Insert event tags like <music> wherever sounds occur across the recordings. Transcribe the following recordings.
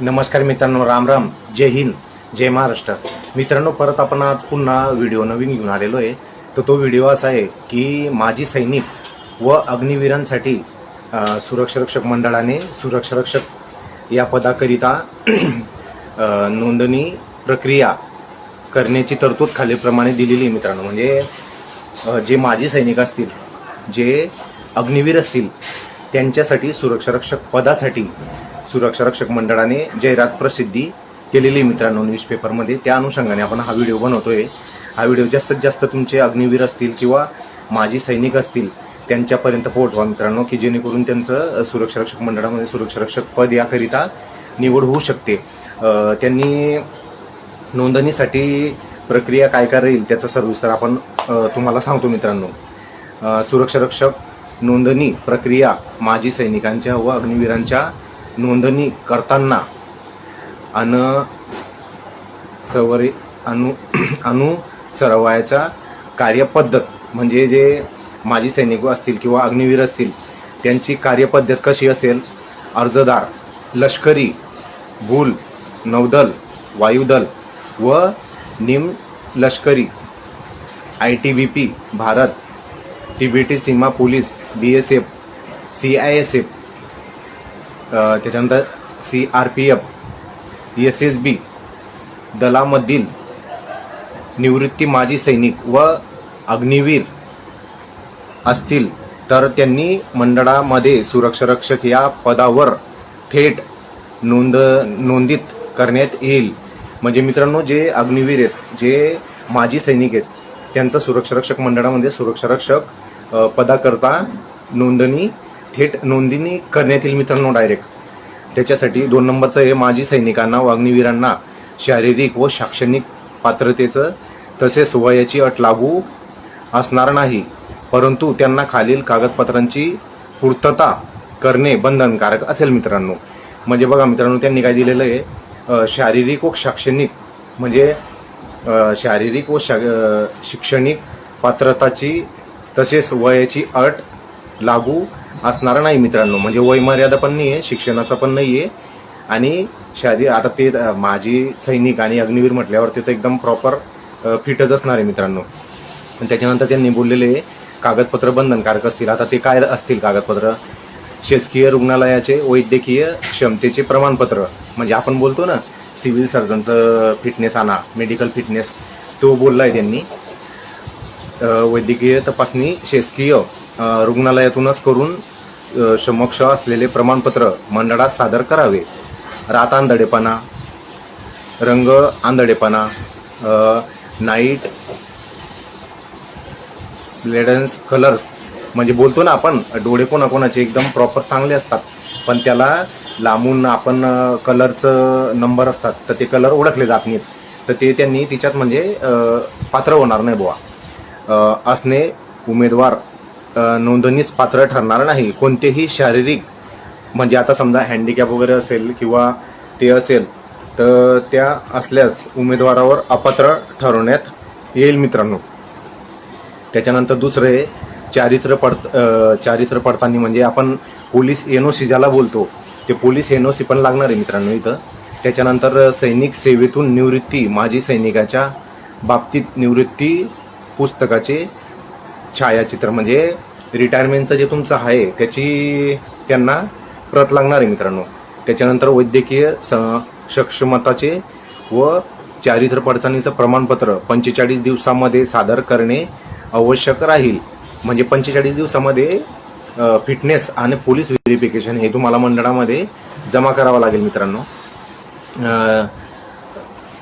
नमस्कार मित्रांनो राम राम. जय हिंद जय महाराष्ट्र. मित्रांनो परत आपण आज पुन्हा व्हिडिओ नवीन घेऊन आलेलो आहे. तर तो व्हिडिओ असा आहे की माजी सैनिक व अग्निवीरांसाठी सुरक्षारक्षक मंडळाने सुरक्षारक्षक या पदाकरिता नोंदणी प्रक्रिया करण्याची तरतूद खालीलप्रमाणे दिलेली आहे मित्रांनो. म्हणजे जे माजी सैनिक असतील जे अग्निवीर असतील त्यांच्यासाठी सुरक्षारक्षक पदासाठी सुरक्षा रक्षक मंडळाने जाहिरात प्रसिद्धी केलेली आहे मित्रांनो न्यूजपेपरमध्ये त्या अनुषंगाने आपण हा व्हिडिओ बनवतोय. हा व्हिडिओ जास्तीत जास्त तुमचे अग्निवीर असतील किंवा माजी सैनिक असतील त्यांच्यापर्यंत पोहोचवा मित्रांनो की जेणेकरून त्यांचं सुरक्षा रक्षक मंडळामध्ये सुरक्षा रक्षक पद याकरिता निवड होऊ शकते. त्यांनी नोंदणीसाठी प्रक्रिया काय काय राहील त्याचा सर्विसर आपण तुम्हाला सांगतो मित्रांनो. सुरक्षा रक्षक नोंदणी प्रक्रिया माजी सैनिकांच्या व अग्निवीरांच्या नोंदणी करताना अन सवरी अनु <clears throat> अनुसरवायचा कार्यपद्धत म्हणजे जे माजी सैनिक असतील किंवा अग्निवीर असतील त्यांची कार्यपद्धत कशी असेल? अर्जदार लष्करी भूल नौदल वायुदल व निम लष्करी I T B P Bharat T B T Seema police B S F C I S F त्याच्यानंतर C R P F S S B दलामधील निवृत्ती माजी सैनिक व अग्निवीर असतील तर त्यांनी मंडळामध्ये सुरक्षारक्षक या पदावर थेट नोंद नोंदित करण्यात येईल. म्हणजे मित्रांनो जे अग्निवीर आहेत जे माजी सैनिक आहेत त्यांचं सुरक्षारक्षक मंडळामध्ये सुरक्षारक्षक पदाकरता नोंदणी थेट नोंदणी करण्यात येईल मित्रांनो डायरेक्ट त्याच्यासाठी दोन नंबरचं हे माजी सैनिकांना वाग्निवीरांना शारीरिक व शैक्षणिक पात्रतेचं तसेच वयाची अट लागू असणार नाही. परंतु त्यांना खालील कागदपत्रांची पूर्तता करणे बंधनकारक असेल मित्रांनो. म्हणजे बघा मित्रांनो त्यांनी काय दिलेलं आहे? शारीरिक व शैक्षणिक म्हणजे शारीरिक व शा शैक्षणिक पात्रताची तसेच वयाची अट लागू असणार नाही मित्रांनो. म्हणजे वयमर्यादा पण नाही आहे शिक्षणाचा पण नाही आहे आणि शारी आता ते माझी माजी सैनिक आणि अग्निवीर म्हटल्यावर ते तर एकदम प्रॉपर फिटच असणार आहे मित्रांनो. आणि त्याच्यानंतर त्यांनी बोललेले कागदपत्र बंधनकारक असतील. आता ते काय असतील कागदपत्र? शासकीय रुग्णालयाचे वैद्यकीय क्षमतेचे प्रमाणपत्र. म्हणजे आपण बोलतो ना सिव्हिल सर्जनचं फिटनेस आणा मेडिकल फिटनेस तो बोललाय त्यांनी. वैद्यकीय तपासणी शासकीय रुग्णालयातूनच करून समक्ष असलेले प्रमाणपत्र मंडळात सादर करावे. रात आंधळेपणा रंग आंधळेपणा नाईट लेडन्स कलर्स म्हणजे बोलतो ना आपण डोळे कोणाकोणाचे एकदम प्रॉपर चांगले असतात. पण त्याला लांबून आपण कलरचं नंबर असतात तर ते कलर ओळखले जात नाहीत. तर ते त्यांनी तिच्यात म्हणजे पात्र होणार नाही बुवा. असणे उमेदवार नोंदणीस पात्र ठरणार नाही. कोणतेही शारीरिक म्हणजे आता समजा हँडिकॅप वगैरे असेल किंवा ते असेल तर त्या असल्यास उमेदवारावर अपात्र ठरवण्यात येईल मित्रांनो. त्याच्यानंतर दुसरे चारित्र चारित्र्य पडत चारित्र चारित्र्य पडताना म्हणजे आपण पोलीस एन ओ सी ज्याला बोलतो ते पोलीस एन ओ सी पण लागणार आहे मित्रांनो इथं. त्याच्यानंतर सैनिक सेवेतून निवृत्ती माजी सैनिकाच्या बाबतीत निवृत्ती पुस्तकाचे छायाचित्र म्हणजे रिटायरमेंटचं जे तुमचं आहे त्याची त्यांना प्रत लागणार आहे मित्रांनो. त्याच्यानंतर वैद्यकीय स सक्षमताचे व चारित्र्य पडताळणीचं प्रमाणपत्र पंचेचाळीस दिवसामध्ये सादर करणे आवश्यक राहील. म्हणजे पंचेचाळीस दिवसामध्ये फिटनेस आणि पोलीस व्हेरिफिकेशन हे तुम्हाला मंडळामध्ये जमा करावं लागेल मित्रांनो.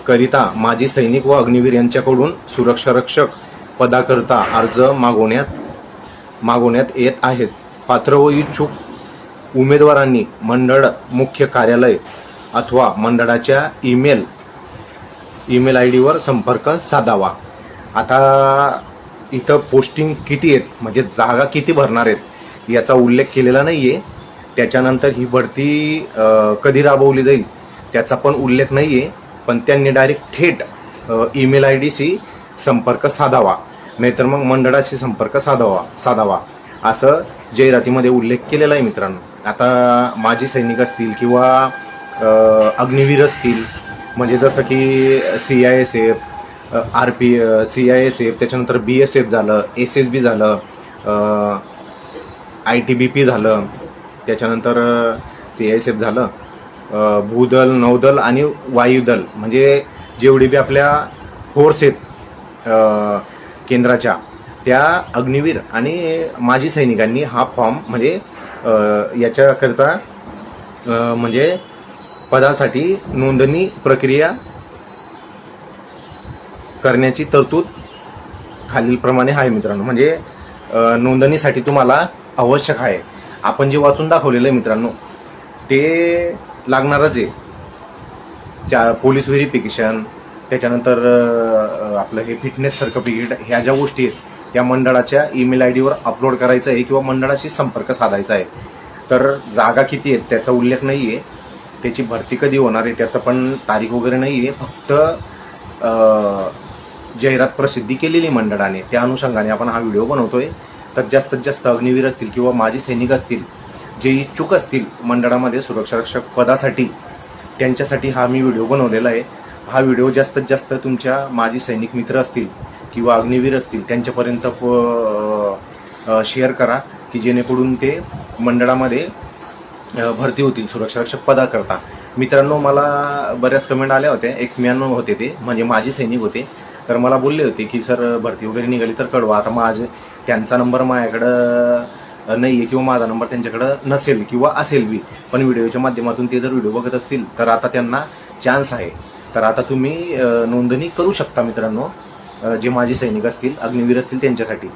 करिता माजी सैनिक व अग्निवीर यांच्याकडून सुरक्षा रक्षक पदाकरता अर्ज मागवण्यात मागवण्यात येत आहेत. पात्र व इच्छुक उमेदवारांनी मंडळ मुख्य कार्यालय अथवा मंडळाच्या ईमेल ईमेल आय डीवर संपर्क साधावा. आता इथं पोस्टिंग किती आहेत? म्हणजे जागा किती भरणार आहेत? याचा उल्लेख केलेला नाही आहे त्याच्यानंतर ही भरती कधी राबवली जाईल त्याचा पण उल्लेख नाही आहे पण त्यांनी डायरेक्ट थेट ईमेल आय डीशी संपर्क साधावा. नाहीतर मग मंडळाशी संपर्क साधावा साधावा. असं जाहिरातीमध्ये उल्लेख केलेला आहे मित्रांनो. आता माजी सैनिक असतील किंवा अग्निवीर असतील म्हणजे जसं की C I S F R P C I S F त्याच्यानंतर बी एस एफ झालं एस एस बी झालं आय टी बी पी झालं त्याच्यानंतर सी आय एस एफ झालं भूदल नौदल आणि वायुदल. म्हणजे जेवढी बी आपल्या फोर्स आहेत केंद्राच्या त्या अग्निवीर आणि माजी सैनिकांनी हा फॉर्म म्हणजे याच्याकरता याच्याकरिता म्हणजे पदासाठी नोंदणी प्रक्रिया करण्याची तरतूद खालीलप्रमाणे आहे मित्रांनो. म्हणजे नोंदणीसाठी तुम्हाला आवश्यक आहे. आपण जे वाचून दाखवलेलं आहे मित्रांनो ते लागणारच आहे. त्या पोलीस व्हेरिफिकेशन त्याच्यानंतर आपलं हे फिटनेस सर्टिफिकेट ह्या ज्या गोष्टी आहेत त्या मंडळाच्या ईमेल आय डीवर अपलोड करायचं आहे किंवा मंडळाशी संपर्क साधायचा आहे. तर जागा किती आहेत त्याचा उल्लेख नाही आहे त्याची भरती कधी होणार आहे त्याचं पण तारीख वगैरे नाही आहे फक्त जाहिरात प्रसिद्धी केलेली मंडळाने. त्या अनुषंगाने आपण हा व्हिडिओ बनवतोय. तर जास्तीत जास्त अग्निवीर असतील किंवा माजी सैनिक असतील जे इच्छुक असतील मंडळामध्ये सुरक्षारक्षक पदासाठी त्यांच्यासाठी हा मी व्हिडिओ बनवलेला आहे. हा व्हिडिओ जास्तीत जास्त तुमच्या माजी सैनिक मित्र असतील किंवा अग्निवीर असतील त्यांच्यापर्यंत शेअर करा की जेणेकरून ते मंडळामध्ये भरती होतील सुरक्षा रक्षक पदाकरता. मित्रांनो मला बऱ्याच कमेंट आल्या होत्या. एक्समॅन होते ते म्हणजे माजी सैनिक होते. तर मला बोलले होते की सर भरती वगैरे निघाली तर कळवा. आता माझे त्यांचा नंबर माझ्याकडं नाही आहे किंवा माझा नंबर त्यांच्याकडं नसेल किंवा असेल बी. पण व्हिडिओच्या माध्यमातून ते जर व्हिडिओ बघत असतील तर आता त्यांना चान्स आहे. तर आता तुम्ही नोंदणी करू शकता मित्रांनो जे माझे सैनिक असतील अग्निवीर असतील त्यांच्यासाठी.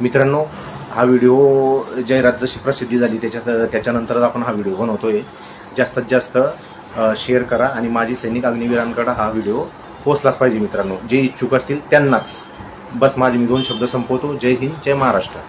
मित्रांनो हा व्हिडिओ जाहिरात जशी प्रसिद्धी झाली त्याच्या त्याच्यानंतरच आपण हा व्हिडिओ बनवतोय. जास्तीत जास्त शेअर करा आणि माझी सैनिक अग्निवीरांकडे हा व्हिडिओ पोचलाच पाहिजे मित्रांनो. जे इच्छुक असतील त्यांनाच. बस माझे मी दोन शब्द संपवतो. जय हिंद जय महाराष्ट्र.